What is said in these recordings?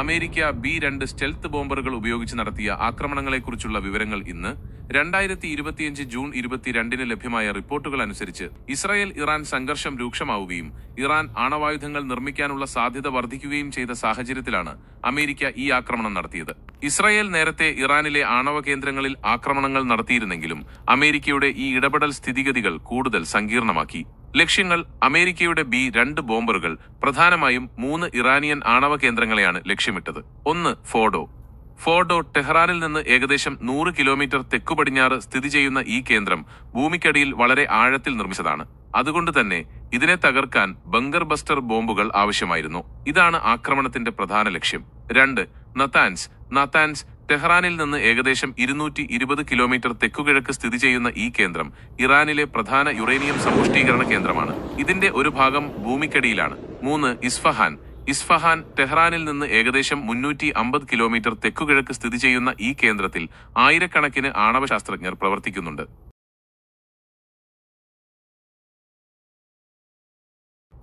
America B രണ്ട് stealth ബോംബറുകൾ ഉപയോഗിച്ച് നടത്തിയ ആക്രമണങ്ങളെക്കുറിച്ചുള്ള വിവരങ്ങൾ ഇന്ന് രണ്ടായിരത്തി ഇരുപത്തിയഞ്ച് ജൂൺ ഇരുപത്തിരണ്ടിന് ലഭ്യമായ റിപ്പോർട്ടുകൾ അനുസരിച്ച് ഇസ്രായേൽ ഇറാൻ സംഘർഷം രൂക്ഷമാവുകയും ഇറാൻ ആണവായുധങ്ങൾ നിർമ്മിക്കാനുള്ള സാധ്യത വർദ്ധിക്കുകയും ചെയ്ത സാഹചര്യത്തിലാണ് അമേരിക്ക ഈ ആക്രമണം നടത്തിയത്. ഇസ്രായേൽ നേരത്തെ ഇറാനിലെ ആണവ കേന്ദ്രങ്ങളിൽ ആക്രമണങ്ങൾ നടത്തിയിരുന്നെങ്കിലും അമേരിക്കയുടെ ഈ ഇടപെടൽ സ്ഥിതിഗതികൾ കൂടുതൽ സങ്കീർണമാക്കി. ലക്ഷ്യങ്ങൾ അമേരിക്കയുടെ ബി രണ്ട് ബോംബറുകൾ പ്രധാനമായും മൂന്ന് ഇറാനിയൻ ആണവ കേന്ദ്രങ്ങളെയാണ് ലക്ഷ്യമിട്ടത്. ഒന്ന് ഫോഡോ ഫോർഡോ ടെഹ്റാനിൽ നിന്ന് ഏകദേശം നൂറ് കിലോമീറ്റർ തെക്കു പടിഞ്ഞാറ് സ്ഥിതി ചെയ്യുന്ന ഈ കേന്ദ്രം ഭൂമിക്കടിയിൽ വളരെ ആഴത്തിൽ നിർമ്മിച്ചതാണ്. അതുകൊണ്ട് തന്നെ ഇതിനെ തകർക്കാൻ ബങ്കർ ബസ്റ്റർ ബോംബുകൾ ആവശ്യമായിരുന്നു. ഇതാണ് ആക്രമണത്തിന്റെ പ്രധാന ലക്ഷ്യം. രണ്ട് നത്താൻസ്. നത്താൻസ് ടെഹ്റാനിൽ നിന്ന് ഏകദേശം ഇരുന്നൂറ്റി ഇരുപത് കിലോമീറ്റർ തെക്കുകിഴക്ക് സ്ഥിതി ചെയ്യുന്ന ഈ കേന്ദ്രം ഇറാനിലെ പ്രധാന യുറേനിയം സമ്പുഷ്ടീകരണ കേന്ദ്രമാണ്. ഇതിന്റെ ഒരു ഭാഗം ഭൂമിക്കടിയിലാണ്. മൂന്ന് ഇസ്ഫഹാൻ. ഇസ്ഫഹാൻ ടെഹ്റാനിൽ നിന്ന് ഏകദേശം മുന്നൂറ്റി അമ്പത് കിലോമീറ്റർ തെക്കുകിഴക്ക് സ്ഥിതി ചെയ്യുന്ന ഈ കേന്ദ്രത്തിൽ ആയിരക്കണക്കിന് ആണവ ശാസ്ത്രജ്ഞർ പ്രവർത്തിക്കുന്നുണ്ട്.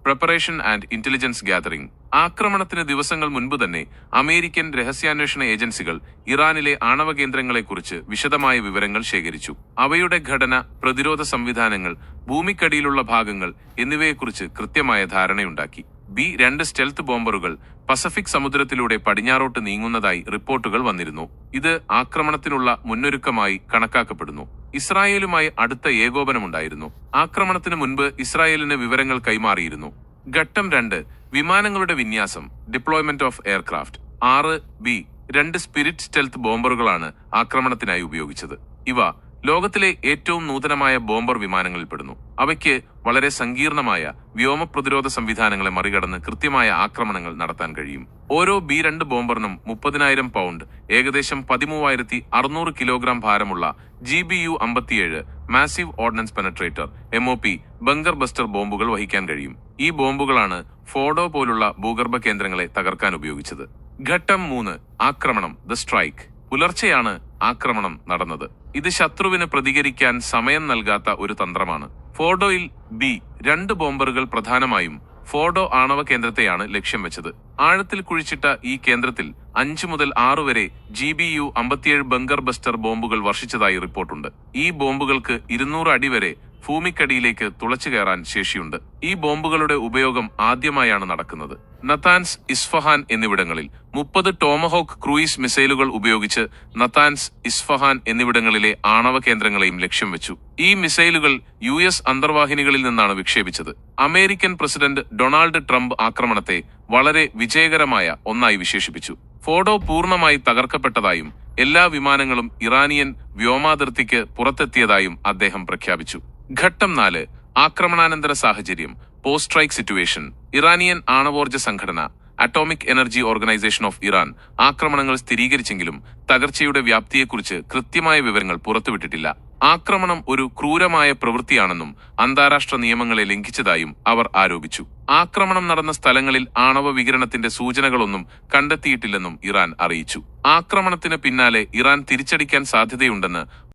പ്രിപ്പറേഷൻ ആൻഡ് ഇന്റലിജൻസ് ഗ്യാതറിംഗ് ആക്രമണത്തിന് ദിവസങ്ങൾ മുൻപ് തന്നെ അമേരിക്കൻ രഹസ്യാന്വേഷണ ഏജൻസികൾ ഇറാനിലെ ആണവ കേന്ദ്രങ്ങളെക്കുറിച്ച് വിശദമായ വിവരങ്ങൾ ശേഖരിച്ചു. അവയുടെ ഘടന പ്രതിരോധ സംവിധാനങ്ങൾ ഭൂമിക്കടിയിലുള്ള ഭാഗങ്ങൾ എന്നിവയെക്കുറിച്ച് കൃത്യമായ ധാരണയുണ്ടാക്കി. ബി രണ്ട് സ്റ്റെൽത്ത് ബോംബറുകൾ പസഫിക് സമുദ്രത്തിലൂടെ പടിഞ്ഞാറോട്ട് നീങ്ങുന്നതായി റിപ്പോർട്ടുകൾ വന്നിരുന്നു. ഇത് ആക്രമണത്തിനുള്ള മുന്നൊരുക്കമായി കണക്കാക്കപ്പെടുന്നു. ഇസ്രായേലുമായി അടുത്ത ഏകോപനമുണ്ടായിരുന്നു. ആക്രമണത്തിന് മുൻപ് ഇസ്രായേലിന് വിവരങ്ങൾ കൈമാറിയിരുന്നു. ഘട്ടം രണ്ട് വിമാനങ്ങളുടെ വിന്യാസം ഡിപ്ലോയ്മെന്റ് ഓഫ് എയർക്രാഫ്റ്റ് ആറ് ബി രണ്ട് സ്പിരിറ്റ് സ്റ്റെൽത്ത് ബോംബറുകളാണ് ആക്രമണത്തിനായി ഉപയോഗിച്ചത്. ഇവ ലോകത്തിലെ ഏറ്റവും നൂതനമായ ബോംബർ വിമാനങ്ങളിൽ പെടുന്നു. അവയ്ക്ക് വളരെ സങ്കീർണമായ വ്യോമ പ്രതിരോധ സംവിധാനങ്ങളെ മറികടന്ന് കൃത്യമായ ആക്രമണങ്ങൾ നടത്താൻ കഴിയും. ഓരോ ബി രണ്ട് ബോംബറിനും മുപ്പതിനായിരം പൗണ്ട് ഏകദേശം പതിമൂവായിരത്തി അറുന്നൂറ് കിലോഗ്രാം ഭാരമുള്ള ജി ബി യു അമ്പത്തിയേഴ് massive ordnance penetrator M O P bunker buster ബോംബുകൾ വഹിക്കാൻ കഴിയും. ഈ ബോംബുകളാണ് ഫോഡോ പോലുള്ള ഭൂഗർഭ കേന്ദ്രങ്ങളെ തകർക്കാൻ ഉപയോഗിച്ചത്. ഘട്ടം മൂന്ന് ആക്രമണം ദ സ്ട്രൈക്ക്. പുലർച്ചെയാണ് ആക്രമണം നടന്നത്. ഇത് ശത്രുവിന് പ്രതികരിക്കാൻ സമയം നൽകാത്ത ഒരു തന്ത്രമാണ്. ഫോർഡോയിൽ ബി രണ്ട് ബോംബറുകൾ പ്രധാനമായും ഫോർഡോ ആണവ കേന്ദ്രത്തെയാണ് ലക്ഷ്യം വെച്ചത്. ആഴത്തിൽ കുഴിച്ചിട്ട ഈ കേന്ദ്രത്തിൽ അഞ്ച് മുതൽ ആറ് വരെ ജി ബി യു അമ്പത്തിയേഴ് ബങ്കർ ബസ്റ്റർ ബോംബുകൾ വർഷിച്ചതായി റിപ്പോർട്ടുണ്ട്. ഈ ബോംബുകൾക്ക് ഇരുന്നൂറ് അടി വരെ ഭൂമിക്കടിയിലേക്ക് തുളച്ചു കയറാൻ ശേഷിയുണ്ട്. ഈ ബോംബുകളുടെ ഉപയോഗം ആദ്യമായാണ് നടക്കുന്നത്. നത്താൻസ് ഇസ്ഫഹാൻ എന്നിവിടങ്ങളിൽ മുപ്പത് ടോമഹോക്ക് ക്രൂയിസ് മിസൈലുകൾ ഉപയോഗിച്ച് നത്താൻസ് ഇസ്ഫഹാൻ എന്നിവിടങ്ങളിലെ ആണവ കേന്ദ്രങ്ങളെയും ലക്ഷ്യം വെച്ചു. ഈ മിസൈലുകൾ യു എസ് അന്തർവാഹിനികളിൽ നിന്നാണ് വിക്ഷേപിച്ചത്. അമേരിക്കൻ പ്രസിഡന്റ് ഡൊണാൾഡ് ട്രംപ് ആക്രമണത്തെ വളരെ വിജയകരമായ ഒന്നായി വിശേഷിപ്പിച്ചു. ഫോഡോ പൂർണമായി തകർക്കപ്പെട്ടതായും എല്ലാ വിമാനങ്ങളും ഇറാനിയൻ വ്യോമാതിർത്തിക്ക് പുറത്തെത്തിയതായും അദ്ദേഹം പ്രഖ്യാപിച്ചു. ഘട്ടം നാല് ആക്രമണാനന്തര സാഹചര്യം പോസ്റ്റ് സ്ട്രൈക്ക് സിറ്റുവേഷൻ ഇറാനിയൻ ആണവോർജ സംഘടന atomic energy organisation of Iran ആക്രമണങ്ങൾ സ്ഥിരീകരിച്ചെങ്കിലും തകർച്ചയുടെ വ്യാപ്തിയെക്കുറിച്ച് കൃത്യമായ വിവരങ്ങൾ പുറത്തുവിട്ടിട്ടില്ല. ആക്രമണം ഒരു ക്രൂരമായ പ്രവൃത്തിയാണെന്നും അന്താരാഷ്ട്ര നിയമങ്ങളെ ലംഘിച്ചതായും അവർ ആരോപിച്ചു. ആക്രമണം നടന്ന സ്ഥലങ്ങളിൽ ആണവ വികിരണത്തിന്റെ സൂചനകളൊന്നും കണ്ടെത്തിയിട്ടില്ലെന്നും ഇറാൻ അറിയിച്ചു. ആക്രമണത്തിന് പിന്നാലെ ഇറാൻ തിരിച്ചടിക്കാൻ സാധ്യതയുണ്ടെന്ന്